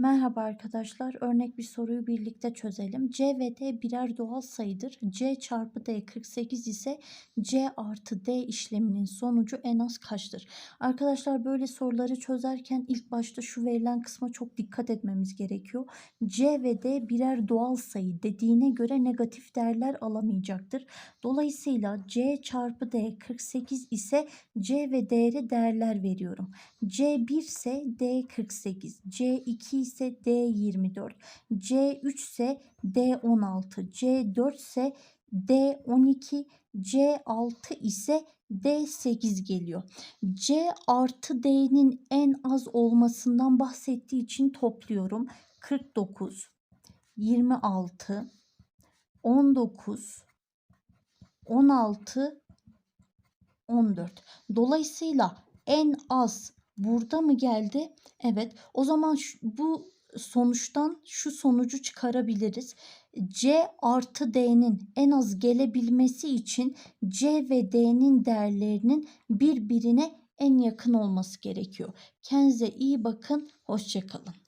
Merhaba arkadaşlar. Örnek bir soruyu birlikte çözelim. C ve D birer doğal sayıdır. C çarpı D 48 ise C artı D işleminin sonucu en az kaçtır? Arkadaşlar böyle soruları çözerken ilk başta şu verilen kısma çok dikkat etmemiz gerekiyor. C ve D birer doğal sayı dediğine göre negatif değerler alamayacaktır. Dolayısıyla C çarpı D 48 ise C ve D'ye değerler veriyorum. C1 ise D 48, C2 ise D 24, C3 ise D 16, C4 ise D 12, C6 ise D8 geliyor. C artı D'nin en az olmasından bahsettiği için topluyorum. 49, 26, 19, 16, 14. Dolayısıyla en az burada mı geldi? Evet. O zaman şu, bu sonuçtan şu sonucu çıkarabiliriz. C artı D'nin en az gelebilmesi için C ve D'nin değerlerinin birbirine en yakın olması gerekiyor. Kendinize iyi bakın. Hoşçakalın.